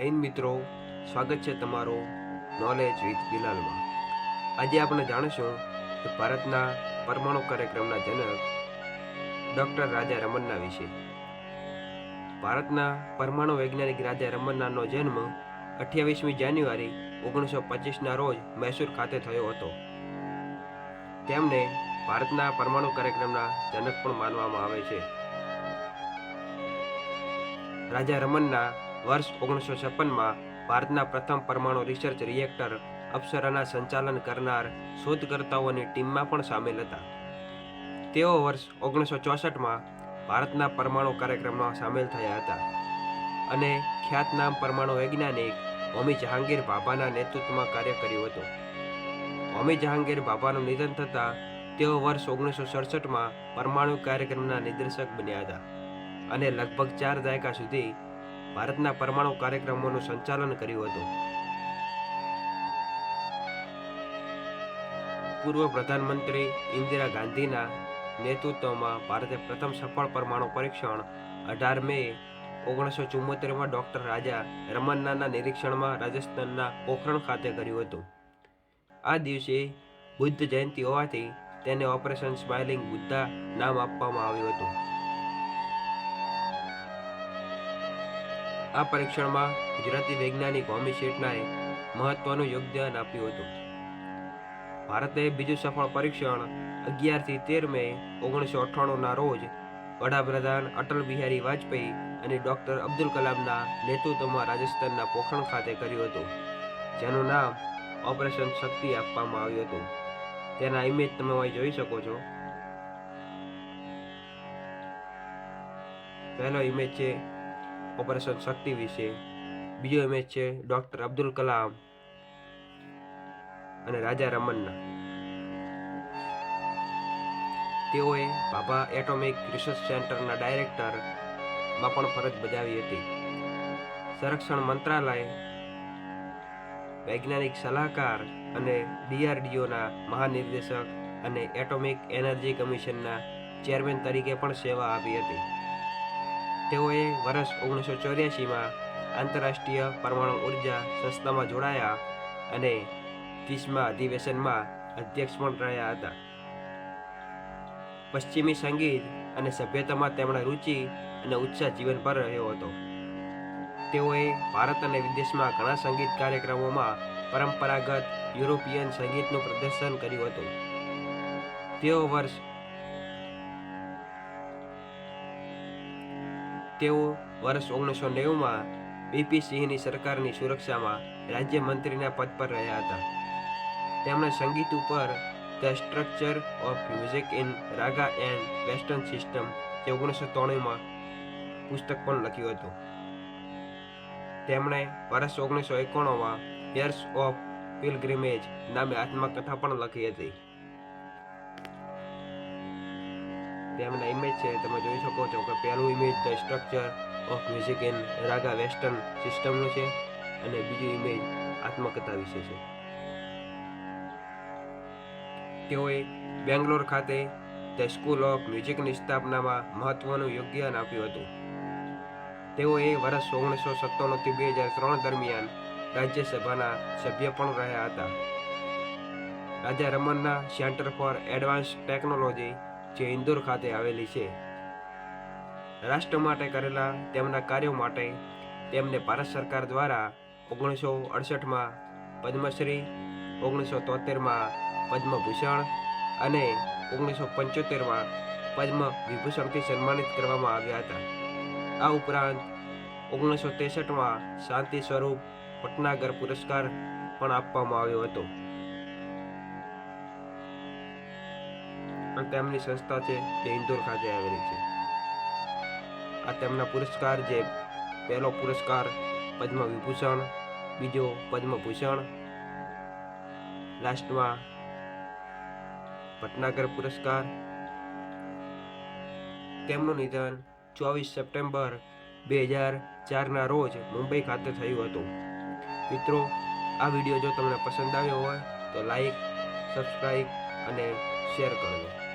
હિન્દ મિત્રો, સ્વાગત છે તમારો નોલેજ વિથ બિલાલમાં. આજે આપણે જાણીશું કે ભારતના પરમાણુ કાર્યક્રમના જનક ડૉક્ટર રાજા રમન્ના વિશે. ભારતના પરમાણુ વૈજ્ઞાનિક રાજા રમન્નાનો જન્મ અઠ્યાવીસમી જાન્યુઆરી ઓગણીસો પચીસના રોજ મૈસૂર ખાતે થયો હતો. તેમને ભારતના પરમાણુ કાર્યક્રમના જનક પણ માનવામાં આવે છે. રાજા રમન્ના વર્ષ ઓગણીસો છપ્પનમાં ભારતના પ્રથમ પરમાણુ રિસર્ચ રિએક્ટર અપ્સરાના સંચાલન કરનાર શોધકર્તાઓની ટીમમાં પણ સામેલ હતા. તેઓ વર્ષ ઓગણીસો ચોસઠમાં ભારતના પરમાણુ કાર્યક્રમમાં સામેલ થયા હતા અને ખ્યાતનામ પરમાણુ વૈજ્ઞાનિક હોમી જહાંગીર ભાભાના નેતૃત્વમાં કાર્ય કર્યું હતું. હોમી જહાંગીર ભાભાનું નિધન થતાં તેઓ વર્ષ ઓગણીસો સડસઠમાં પરમાણુ કાર્યક્રમના નિર્દેશક બન્યા હતા અને લગભગ ચાર દાયકા સુધી ભારતના પરમાણુ કાર્યક્રમોનું સંચાલન કર્યું હતું. પૂર્વ પ્રધાનમંત્રી ઇન્દિરા ગાંધીના નેતૃત્વમાં ભારતે પ્રથમ સફળ પરમાણુ પરીક્ષણ અઢાર મે ઓગણીસો ચુમ્મોતેરમાં ડૉક્ટર રાજા રમન્નાના નિરીક્ષણમાં રાજસ્થાનના પોખરણ ખાતે કર્યું હતું. આ દિવસે બુદ્ધ જયંતિ હોવાથી તેને ઓપરેશન સ્માઇલિંગ બુદ્ધા નામ આપવામાં આવ્યું હતું. આ પરીક્ષણમાં ગુજરાતી વૈજ્ઞાનિક હોમી શેઠનાએ મહત્વનું યોગદાન આપ્યું હતું. ભારતે બીજું સફળ પરીક્ષણ અગિયારથી તેર મે ઓગણીસો અઠ્ઠાણુંના રોજ વડાપ્રધાન અટલ બિહારી વાજપેયી અને ડોક્ટર અબ્દુલ કલામના નેતૃત્વમાં રાજસ્થાનના પોખરણ ખાતે કર્યું હતું, જેનું નામ ઓપરેશન શક્તિ આપવામાં આવ્યું હતું. તેના ઇમેજ તમે અહીં જોઈ શકો છો. પહેલો ઇમેજ છે ઓપરેશન શક્તિ વિશે બીજો ઇમેજ છે ડોક્ટર અબ્દુલ કલામ અને રાજા રમન્ના. તેઓએ ભાભા એટોમિક રિસર્ચ સેન્ટરના ડાયરેક્ટરમાં પણ ફરજ બજાવી હતી. સંરક્ષણ મંત્રાલય, વૈજ્ઞાનિક સલાહકાર અને ડીઆરડીઓના મહાનિર્દેશક અને એટોમિક એનર્જી કમિશનના ચેરમેન તરીકે પણ સેવા આપી હતી. તેઓએ વર્ષ ઓગણીસો ચોર્યાસીમાં આંતરરાષ્ટ્રીય પરમાણુ ઊર્જા સંસ્થામાં જોડાયા અને ત્રીસમા અધિવેશનમાં અધ્યક્ષ પણ રહ્યા હતા. પશ્ચિમી સંગીત અને સભ્યતામાં તેમણે રુચિ અને ઉત્સાહ જીવનભર રહ્યો હતો. તેઓએ ભારત અને વિદેશમાં ઘણા સંગીત કાર્યક્રમોમાં પરંપરાગત યુરોપિયન સંગીતનું પ્રદર્શન કર્યું હતું. તેઓ વર્ષ તેઓ વર્ષ ઓગણીસો નેવુંમાં બીપી સિંહની સરકારની સુરક્ષામાં રાજ્યમંત્રીના પદ પર રહ્યા હતા. તેમણે સંગીત ઉપર the structure of music in raga and western system જે ઓગણીસો ત્રણમાં પુસ્તક પણ લખ્યું હતું. તેમણે વર્ષ ઓગણીસો એકોણમાં યર્સ ઓફ પિલગ્રિમેજ નામે આત્મકથા પણ લખી હતી. તેમના ઇમેજ છે, તમે જોઈ શકો છો કે પહેલું image the structure of music in raga western સિસ્ટમનું છે અને બીજું ઇમેજ આત્મકથા વિશે છે. તેઓએ બેંગ્લોર ખાતે ધ સ્કૂલ ઓફ મ્યુઝિકની સ્થાપનામાં મહત્વનું યોગદાન આપ્યું હતું. તેઓએ વર્ષ ઓગણીસો સત્તાણુંથી બે હજાર ત્રણ દરમિયાન રાજ્યસભાના સભ્ય પણ રહ્યા હતા. Raja રમનના centre for advance technology જે ઇન્દોર ખાતે આવેલી છે. રાષ્ટ્ર માટે કરેલા તેમના કાર્યો માટે તેમને ભારત સરકાર દ્વારા ઓગણીસો અડસઠમાં પદ્મશ્રી, ઓગણીસો તોતેરમાં પદ્મભૂષણ અને ઓગણીસો પંચોતેરમાં પદ્મ વિભૂષણથી સન્માનિત કરવામાં આવ્યા હતા. આ ઉપરાંત ઓગણીસો ત્રેસઠમાં શાંતિ સ્વરૂપ પટનાગર પુરસ્કાર પણ આપવામાં આવ્યો હતો. અને તેમની સંસ્થા છે તે ઇન્દોર ખાતે આવેલી છે. આ તેમના પુરસ્કાર જે પહેલો પુરસ્કાર પદ્મ વિભૂષણ બીજો પદ્મભૂષણ, લાસ્ટમાં ભટનાગર પુરસ્કાર. તેમનું નિધન ચોવીસ સપ્ટેમ્બર બે હજાર ચારના રોજ મુંબઈ ખાતે થયું હતું. મિત્રો, આ વીડિયો જો તમને પસંદ આવ્યો હોય તો લાઈક, સબસ્ક્રાઈબ અને શેર કરજો.